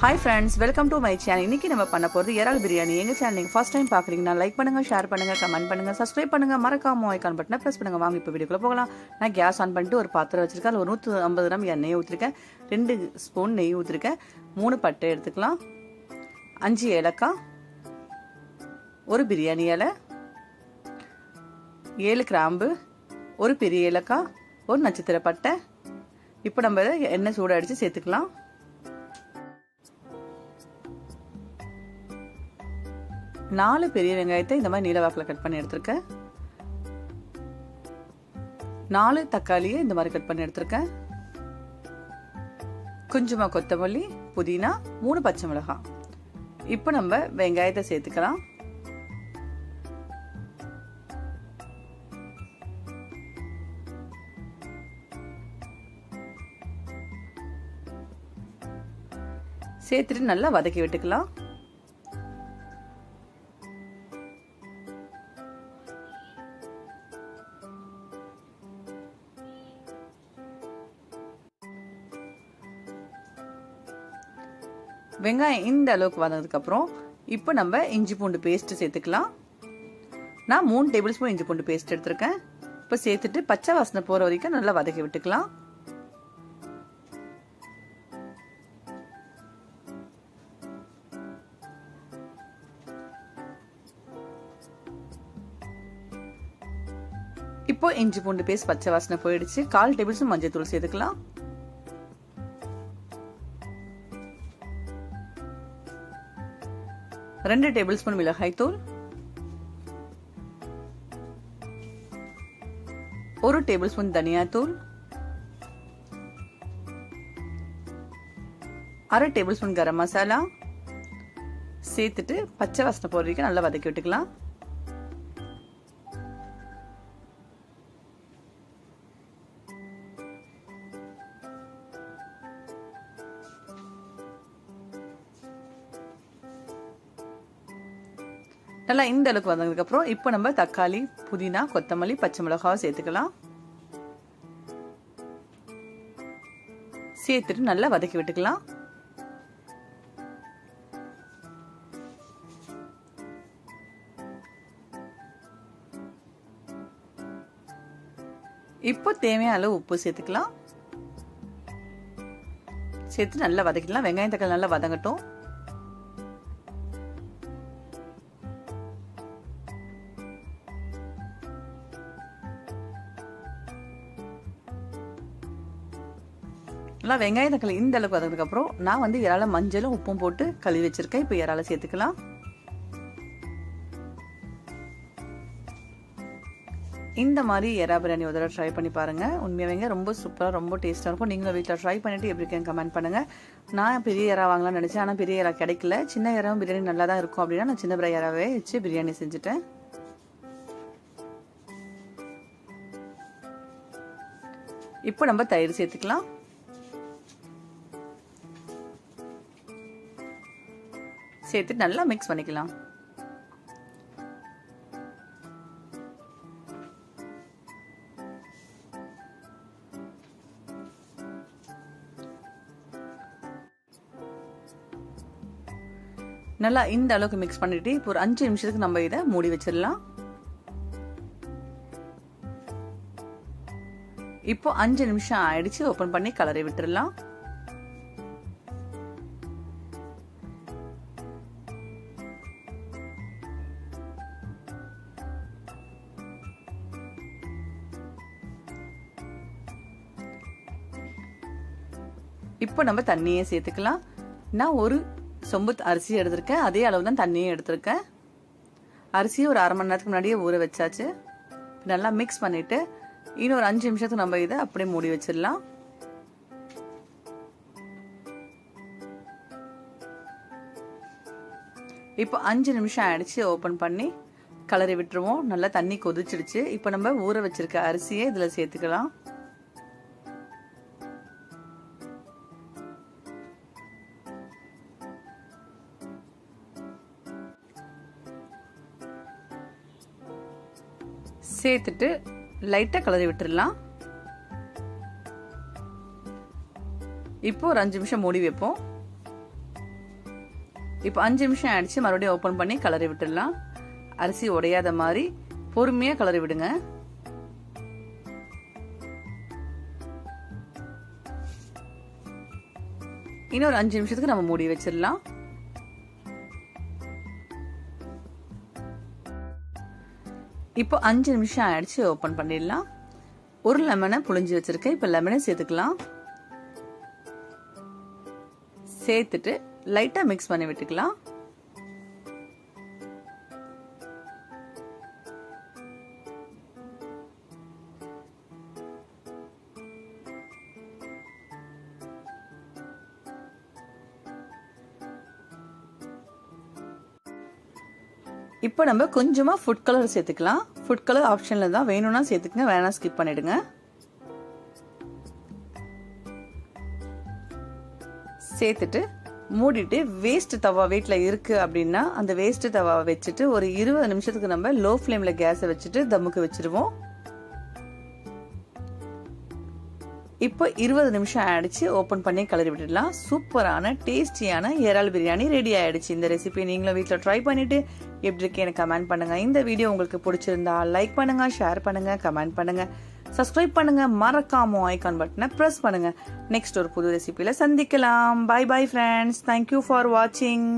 Hi friends welcome to my channel இன்னைக்கு நம்ம பண்ண போகிறது இறால் பிரியாணி. எங்கள் சேனல் நீங்கள் ஃபர்ஸ்ட் டைம் பார்க்குறீங்கன்னா லைக் பண்ணுங்கள் ஷேர் பண்ணுங்கள் கமெண்ட் பண்ணுங்கள் சப்ஸ்கிரைப் பண்ணுங்கள் மறக்காம ஐக்கான் பட்டனை ப்ரெஸ் பண்ணுங்கள் வாங்க இப்போ வீடியோக்குள்ளே போகலாம். நான் கேஸ் ஆன் பண்ணிட்டு ஒரு பாத்திரம் வச்சுருக்கேன். அதில் ஒரு நூற்றி ஐம்பது கிராம் எண்ணெய் ஊற்றிருக்கேன் ரெண்டு ஸ்பூன் நெய் ஊற்றிருக்கேன் மூணு பட்டை எடுத்துக்கலாம். அஞ்சு ஏலக்காய். ஒரு பிரியாணி இலை. ஏழு கிராம்பு. ஒரு பெரிய ஏலக்காய். ஒரு நட்சத்திர பட்டை. இப்போ நம்ம எண்ணெய் சூடாக அடித்து சேர்த்துக்கலாம். நாலு பெரிய வெங்காயத்தை இந்த மாதிரி நீளவாக்கில் கட் பண்ணி எடுத்திருக்கேன். நாலு தக்காளியை இந்த மாதிரி கட் பண்ணி எடுத்திருக்கேன். கொஞ்சமாக கொத்தமல்லி புதினா மூணு பச்சை மிளகாய். இப்போ நம்ம வெங்காயத்தை சேர்த்துக்கலாம். சேர்த்துட்டு நல்லா வதக்கி விட்டுக்கலாம். வெங்காயம் இந்த அளவுக்கு வதனதுக்கப்புறம் இப்போ நம்ம இஞ்சி பூண்டு பேஸ்ட் சேர்த்துக்கலாம். நான் மூணு டேபிள் ஸ்பூன் இஞ்சி பூண்டு பேஸ்ட் எடுத்திருக்கேன். இப்போ சேர்த்துட்டு பச்சை வாசனை போகிற வரைக்கும் நல்லா வதக்கி விட்டுக்கலாம். இப்போ இஞ்சி பூண்டு பேஸ்ட் பச்சை வாசனை போயிடுச்சு. கால் டேபிள் ஸ்பூன் மஞ்சள் தூள் சேர்த்துக்கலாம். ரெண்டு டேபிள் ஸ்பூன் மிளகாய் தூள். ஒரு டேபிள் ஸ்பூன் தனியாத்தூள் அரை டேபிள் ஸ்பூன் கரம் மசாலா. சேர்த்துட்டு பச்சை வாசனை போடுறதுக்கு நல்லா வதக்கி விட்டுக்கலாம். நல்லா இந்த அளவுக்கு வந்ததுக்கப்புறம் இப்போ நம்ம தக்காளி புதினா கொத்தமல்லி பச்சை மிளகாவை சேர்த்துக்கலாம். சேர்த்துட்டு நல்லா வதக்கி விட்டுக்கலாம். இப்போ தேவையான அளவு உப்பு சேர்த்துக்கலாம். சேர்த்து நல்லா வதக்கிடலாம். வெங்காயம் தக்காளி நல்லா வதங்கட்டும். நல்லா வெங்காயம் தக்காளி இந்த அளவுக்கு வதங்கினதுக்கப்புறம் நான் வந்து இறால மஞ்சளும் உப்பும் போட்டு கழுவி வச்சிருக்கேன். இப்போ இறால சேர்த்துக்கலாம். இந்த மாதிரி எறா பிரியாணி ஒரு தடவை ட்ரை பண்ணி பாருங்கள் உண்மையாகவே ரொம்ப சூப்பராக ரொம்ப டேஸ்ட்டாக இருக்கும். நீங்களும் வீட்டில் ட்ரை பண்ணிவிட்டு எப்படி இருக்கேன் கமெண்ட் பண்ணுங்கள் நான் பெரிய இறா வாங்கலாம்னு நினச்சேன். ஆனால் பெரிய இறா கிடைக்கல. சின்ன இறாவும் பிரியாணி நல்லா தான் இருக்கும் அப்படின்னா நான் சின்ன இறாவே வச்சு பிரியாணி செஞ்சுட்டேன். இப்போ நம்ம தயிர் சேர்த்துக்கலாம். சேர்த்து நல்லா மிக்ஸ் பண்ணிக்கலாம். நல்லா இந்த அளவுக்கு மிக்ஸ் பண்ணிட்டு இப்போ ஒரு அஞ்சு நிமிஷத்துக்கு நம்ம இதை மூடி வச்சிடலாம். இப்போ அஞ்சு நிமிஷம் ஆயிடுச்சு ஓபன் பண்ணி கலரை விட்டுடலாம் இப்போ நம்ம தண்ணியை சேர்த்துக்கலாம். நான் ஒரு சொம்பு அரிசி எடுத்திருக்கேன். அதே அளவு தான் தண்ணியும் எடுத்திருக்கேன். அரிசியை ஒரு அரை மணி நேரத்துக்கு முன்னாடியே ஊற வச்சாச்சு. நல்லா மிக்ஸ் பண்ணிட்டு இன்னும் ஒரு அஞ்சு நிமிஷத்துக்கு நம்ம இதை அப்படியே மூடி வச்சிடலாம். இப்போ அஞ்சு நிமிஷம் ஆயிடுச்சு ஓப்பன் பண்ணி. கலரி விட்டுருவோம். நல்லா தண்ணி கொதிச்சிடுச்சு. இப்போ நம்ம ஊற வச்சிருக்க அரிசியை இதில் சேர்த்துக்கலாம். சேர்த்துட்டு லைட்டாக கலரி விட்டுடலாம் இப்போ ஒரு அஞ்சு நிமிஷம் மூடி வைப்போம். இப்போ அஞ்சு நிமிஷம் ஆயிடுச்சு. மறுபடியும் ஓப்பன் பண்ணி கலரி விட்டுடலாம் அரிசி உடையாத மாதிரி பொறுமையாக கலரி விடுங்க. இன்னொரு அஞ்சு நிமிஷத்துக்கு நம்ம மூடி வச்சிடலாம். இப்போ அஞ்சு நிமிஷம் ஆயிடுச்சு ஓப்பன் பண்ணிடலாம். ஒரு லெமனை புளிஞ்சு வச்சிருக்கேன். இப்போ லெமனை சேர்த்துக்கலாம். சேர்த்துட்டு லைட்டாக மிக்ஸ் பண்ணி விட்டுக்கலாம். இப்போ நம்ம கொஞ்சமாக ஃபுட் கலர் சேர்த்துக்கலாம். ஃபுட் கலர் ஆப்ஷனில் தான் வேணும்னா சேர்த்துக்கங்க வேணாம் ஸ்கிப் பண்ணிடுங்க. சேர்த்துட்டு மூடிட்டு வேஸ்ட் தவா வீட்டில் இருக்குது அப்படின்னா அந்த வேஸ்ட் தவாவை வச்சுட்டு ஒரு இருபது நிமிஷத்துக்கு நம்ம லோ ஃப்ளேமில் கேஸை வச்சுட்டு தம்முக்கு வச்சுருவோம். இப்போ இருபது நிமிஷம் ஆயிடுச்சு ஓப்பன் பண்ணி கலரி விட்டுடலாம். சூப்பரான டேஸ்டியான இறால் பிரியாணி ரெடி ஆயிடுச்சு. இந்த ரெசிபி நீங்களும் வீட்டில் ட்ரை பண்ணிட்டு எப்படி இருக்கு எனக்கு கமெண்ட் பண்ணுங்க. இந்த வீடியோ உங்களுக்கு பிடிச்சிருந்தா லைக் பண்ணுங்க ஷேர் பண்ணுங்க கமெண்ட் பண்ணுங்க. சப்ஸ்கிரைப் பண்ணுங்க மறக்காம ஐக்கான் பட்டனை ப்ரெஸ் பண்ணுங்க. நெக்ஸ்ட் ஒரு புது ரெசிபியில சந்திக்கலாம். Bye bye friends thank you for வாட்சிங்